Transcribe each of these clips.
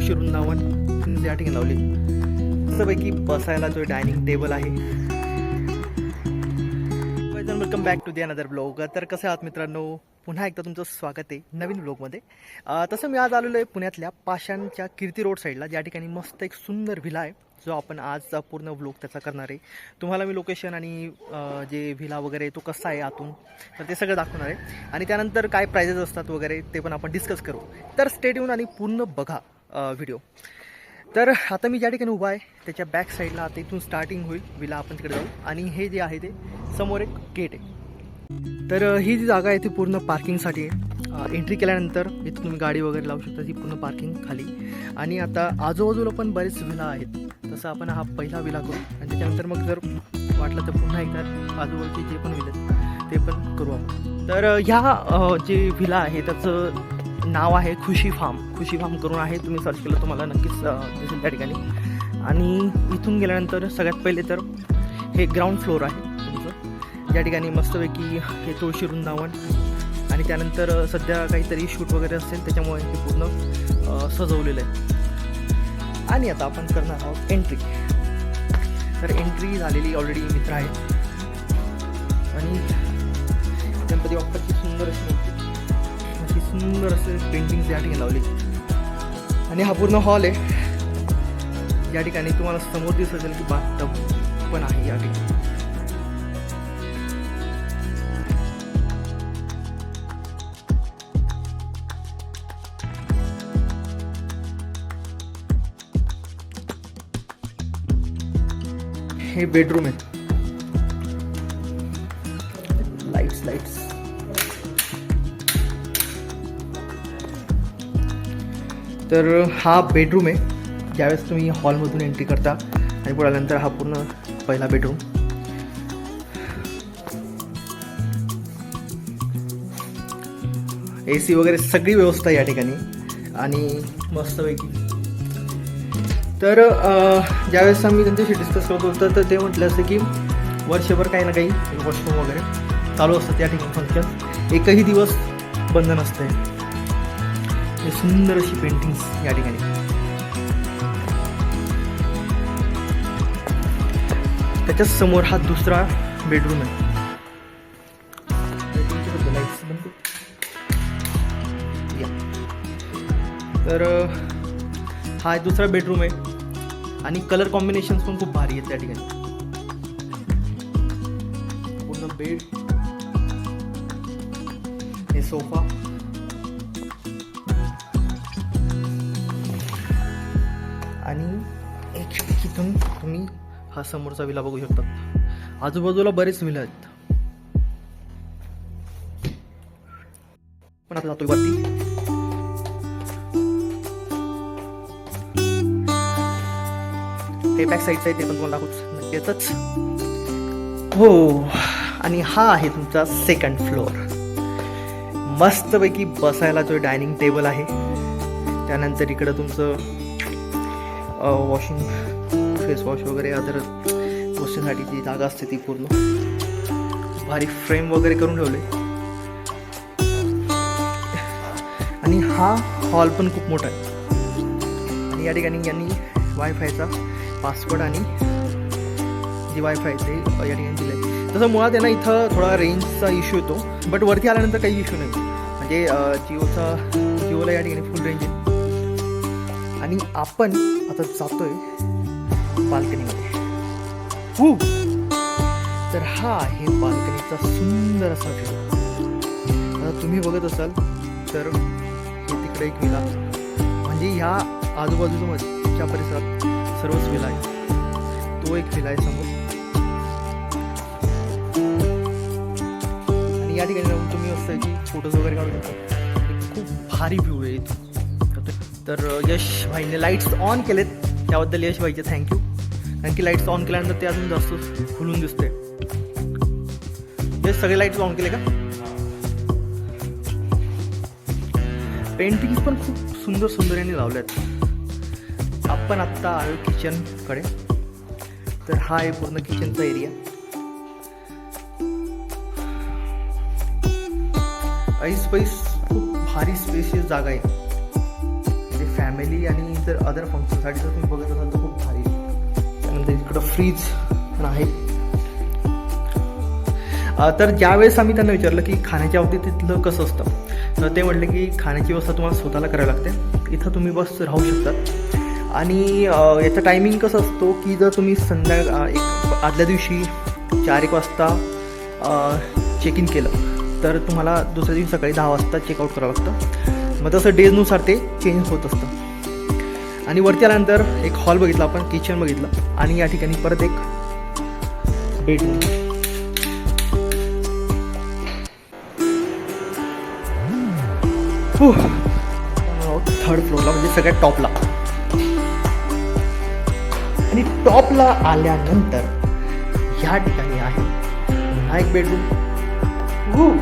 तुळशी वृंदावन या ठिकाणी लावले. मस्तपैकी बसायला जो डायनिंग टेबल आहे. Welcome back to the another blog तर कसं आहात मित्रांनो? पुन्हा एकदा तुमचं स्वागत आहे नवीन ब्लॉगमध्ये तसं मी आज आलेलो आहे पुण्यातल्या पाषाणच्या कीर्ती रोड साईडला ज्या ठिकाणी मस्त एक सुंदर व्हिला आहे जो आपण आजचा पूर्ण ब्लॉग त्याचा करणार आहे. तुम्हाला मी लोकेशन आणि जे व्हिला वगैरे तो कसा आहे आतून तर ते सगळं दाखवणार आहे. आणि त्यानंतर काय प्रायजेस असतात वगैरे ते पण आपण डिस्कस करू. तर स्टेट येऊन आणि पूर्ण बघा. व्हिडिओ तर आता मी ज्या ठिकाणी उभा आहे त्याच्या बॅक साईडला आता इथून स्टार्टिंग होईल विला आपण तिकडे जाऊ. आणि हे जे आहे ते समोर एक गेट आहे. तर ही जी जागा आहे ती पूर्ण पार्किंगसाठी आहे. एंट्री केल्यानंतर इथं तुम्ही गाडी वगैरे लावू शकता ती पूर्ण पार्किंग खाली. आणि आता आजूबाजूला पण बरेच विला आहेत. तसं आपण हा पहिला विला करू. आणि त्याच्यानंतर मग जर वाटलं तर पुन्हा एकदा आजूबाजूचे जे पण विले ते पण करू आपण. तर ह्या जे विला आहे त्याचं नाव आहे खुशी फार्म. खुशी फार्म करून आहे. तुम्ही सर्च केलं तुम्हाला नक्कीच दिसेल त्या ठिकाणी. आणि इथून गेल्यानंतर सगळ्यात पहिले तर हे ग्राउंड फ्लोअर आहे तुमचं. या ठिकाणी मस्तपैकी हे तुळशी वृंदावन आणि त्यानंतर सध्या काहीतरी शूट वगैरे असेल त्याच्यामुळे हे पूर्ण सजवलेलं आहे. आणि आता आपण करणार आहोत एंट्री तर एंट्री झालेली ऑलरेडी मित्र आहे आणि गणपती बाप्पाची सुंदर अशी मूर्ती. अशी सुंदर असे पेंटिंग्स या ठिकाणी लावली. आणि हा पूर्ण हॉल आहे. या ठिकाणी तुम्हाला समोर दिसत असेल की बाथटब पण आहे या ठिकाणी. हे बेडरूम आहे. तर हा बेडरूम आहे. ज्यावेळेस तुम्ही हॉलमधून एंट्री करता आणि पुढे आल्यानंतर हा पूर्ण पहिला बेडरूम ए सी वगैरे सगळी व्यवस्था आहे या ठिकाणी आणि मस्तपैकी. तर ज्यावेळेस आम्ही त्यांच्याशी डिस्कस करत होतो तर ते म्हटलं असं की वर्षभर काही ना काही वॉशरूम वगैरे चालू असतात या ठिकाणी फंक्शन एकही दिवस बंद नसते. हे सुंदर अशी पेंटिंग्स या ठिकाणी. त्याच्याच समोर हा दुसरा बेडरूम आहे. तर हा दुसरा बेडरूम आहे. आणि कलर कॉम्बिनेशन पण खूप भारी आहेत त्या ठिकाणी. पूर्ण बेड हे सोफा तुम्ही हा समोरचा विला बघू शकता. आजूबाजूला बरेच विला आहेत. पण आता जातो वरती. हे बॅक साईडचं आहे ते पण तुम्हाला दाखवूच येतच. हो आणि हा आहे तुमचा सेकंड फ्लोअर मस्तपैकी बसायला जो डायनिंग टेबल आहे त्यानंतर इकडं तुमचं वॉशिंग फेस वॉश वगैरे अदर गोष्टींसाठी जी जागा असते ती पूर्ण. भारी फ्रेम वगैरे करून ठेवले. आणि हा हॉल पण खूप मोठा आहे. आणि या ठिकाणी यांनी वायफायचा पासवर्ड आणि जे वायफाय ते या ठिकाणी दिलं आहे तसं मुळात आहे ना इथं थोडा रेंजचा इश्यू येतो बट वरती आल्यानंतर काही इश्यू नाही. म्हणजे जिओचा जिओला या ठिकाणी फुल रेंज आहे. आणि आपण आता जातोय बाल्कनीमध्ये. तर हा आहे बाल्कनीचा सुंदर असा व्ह्यू आता तुम्ही बघत असाल तर हे तिकडे एक विला म्हणजे ह्या आजूबाजूच्या परिसरात सर्वच विला आहे तो एक विला आहे समोर. आणि या ठिकाणी राहून तुम्ही असतं की फोटोज वगैरे काढू शकता. खूप भारी व्ह्यू आहे तर यश भाईने लाईट्स ऑन केलेत. त्याबद्दल यश व्हायचे थँक्यू कारण की लाईट्स ऑन केल्यानंतर ते अजून जास्त खुलून दिसते यश सगळे लाईट्स ऑन केले का? पेंटिंग्स पण खूप सुंदर सुंदर यांनी आहेत आपण आत्ता आलो किचनकडे तर हा आहे पूर्ण किचनचा एरिया ऐस पैस खूप भारी स्पेशियस जागा आहे. म्हणजे फॅमिली आणि इतर अदर फंक्शनसाठी जर तुम्ही बघत असाल तर खूप भारी. त्यानंतर इकडं फ्रीज पण आहे. तर ज्यावेळेस आम्ही त्यांना विचारलं की खाण्याच्या बाबतीत तिथलं कसं असतं तर ते म्हटले की खाण्याची व्यवस्था तुम्हाला स्वतःला करावी लागते. इथं तुम्ही बस राहू शकतात आणि याचा टायमिंग कसं असतो की जर तुम्ही संध्या एक आदल्या दिवशी चार एक वाजता चेक इन केलं तर तुम्हाला दुसऱ्या दिवशी सकाळी दहा वाजता चेकआउट करावं लागतं. मग तसं डेजनुसार ते चेंज होत असतं. आणि वरती आल्यानंतर एक हॉल बघितला आपण किचन बघितलं. आणि या ठिकाणी परत एक बेडरूम थर्ड फ्लोरला म्हणजे सगळ्यात टॉपला आणि टॉपला आल्यानंतर ह्या ठिकाणी आहे. हा एक बेडरूम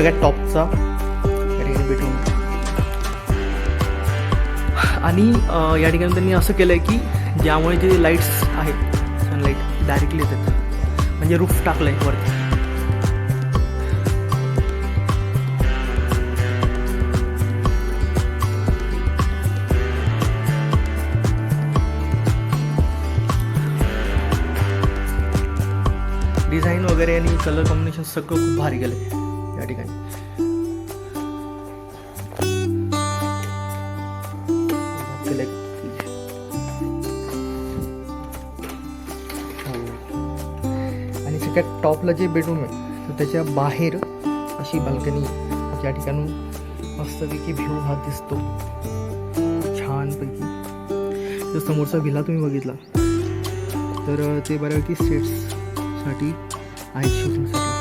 सगळ्यात टॉपचा बेडरूम आणि या ठिकाणी त्यांनी असं केलं आहे की ज्यामुळे जे लाईट्स आहेत सनलाईट डायरेक्टली येतात म्हणजे रूफ टाकलं आहे वरती. डिझाईन वगैरे आणि कलर कॉम्बिनेशन सगळं खूप भारी गेलं आहे आणि टॉपला जे बेडरूम आहे तर त्याच्या बाहेर अशी बाल्कनी ज्या ठिकाणून मस्तपैकी व्ह्यू हा दिसतो. छानपैकी. जर समोरचा विला तुम्ही बघितला. तर ते बऱ्यापैकी सेट्ससाठी आहेत शूटिंगसाठी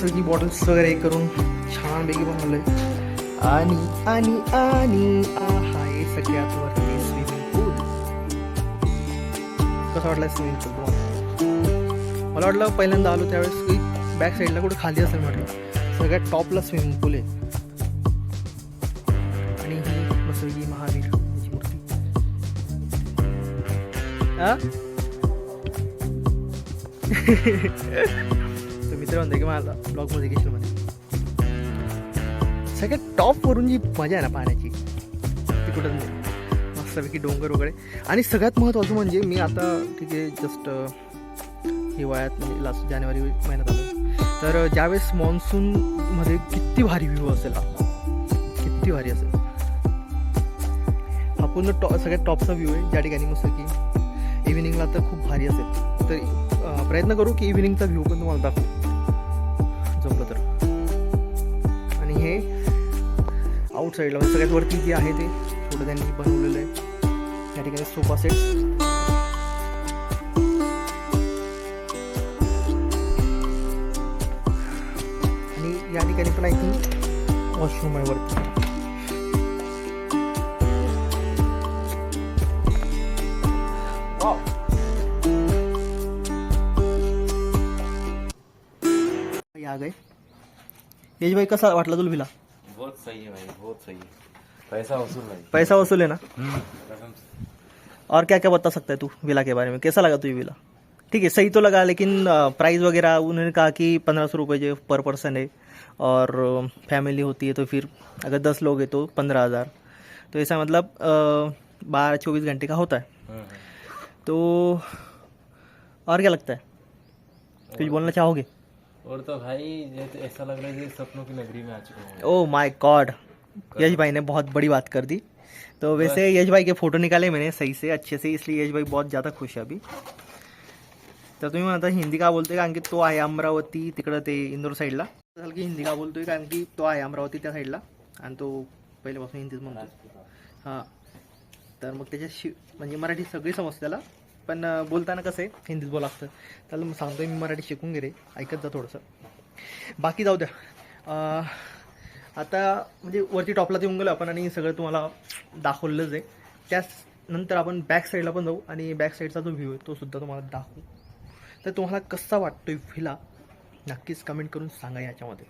सगळी बॉटल्स वगैरे करून छानपैकी बनवलं आहे आणि आणि आणि आहा हे सगळ्यात वरती स्विमिंग पूल कसं वाटलं स्विमिंग पूल मला वाटलं पहिल्यांदा आलो त्यावेळेस की बॅक साईडला कुठं खाली असेल म्हटलं. सगळ्यात टॉपला स्विमिंग पूल आहे. आणि ही मसळी महावीर मूर्ती. हा तर मित्र की मला ब्लॉगमध्ये घेशील मध्ये सगळ्यात टॉपवरून जी मजा आहे ना पाण्याची ती कुठं नाही मस्तपैकी डोंगर वगैरे. आणि सगळ्यात महत्त्वाचं म्हणजे मी आता ठीक आहे जस्ट हिवाळ्यात म्हणजे लास्ट जानेवारी महिन्यात आलो. तर ज्यावेळेस मान्सूनमध्ये किती भारी व्ह्यू असेल हा. किती भारी असेल. हा पूर्ण टॉ सगळ्यात टॉपचा व्ह्यू आहे ज्या ठिकाणी मस्त की इव्हिनिंगला तर खूप भारी असेल. तर प्रयत्न करू की इव्हिनिंगचा व्ह्यू पण तुम्हाला दाखवू. हे आउट साईडला म्हणजे सगळ्यात वरती जे आहे ते थोडं त्यांनी बनवलेलं आहे. या ठिकाणी सोफा सेट आणि या ठिकाणी पण आय थिंक वॉशरूम आहे वरती. Wow. आ गए यश भाई कसा वाटला तुला विला बहुत सही है भाई बहुत सही है। पैसा वसूल भाई पैसा वसूल है ना? कसम से। और क्या क्या बता सकता है तू विला के बारे में? कैसा लगा तुझे विला? ठीक है सही तो लगा लेकिन प्राइस वगैरह उन्होंने कहा कि पंद्रह सौ रुपये जो पर पर्सन है और फैमिली होती है तो फिर अगर दस लोग हैं तो पंद्रह हज़ार। तो ऐसा मतलब बारह चौबीस घंटे का होता है। हम्म, तो और क्या लगता है? कुछ बोलना चाहोगे? और तो भाई ये तो ऐसा लग रहा है जैसे सपनों की नगरी में आ चुका हूँ ओ माय गॉड यश भाई ने बहुत बड़ी बात कर दी। तो वैसे यश भाई के फोटो निकाले मैंने सही से अच्छे से इसलिए यश भाई बहुत ज़्यादा खुश है अभी। तर तुम्ही म्हणता हिंदी का बोलतोय कारण की तो आहे अमरावती तिकडं ते इंदोर साईडला. झालं की हिंदी का बोलतोय कारण की तो आहे अमरावती त्या साईडला. आणि तो पहिल्यापासून हिंदीच म्हणतो हां. तर मग त्याच्या शि म्हणजे मराठी सगळी समजते त्याला. पण बोलताना कसं आहे हिंदीच बोला असतं त्याला मग सांगतोय मी मराठी शिकून घे रे. ऐकत जा थोडंसं. बाकी जाऊ द्या. आता म्हणजे वरती टॉपला येऊन गेलो आपण आणि सगळं तुम्हाला दाखवलंच आहे. त्याच नंतर आपण बॅक साईडला पण जाऊ आणि बॅक साईडचा जो व्ह्यू आहे तो सुद्धा तुम्हाला दाखवू. तर तुम्हाला कसा वाटतोय फिला नक्कीच कमेंट करून सांगा याच्यामध्ये.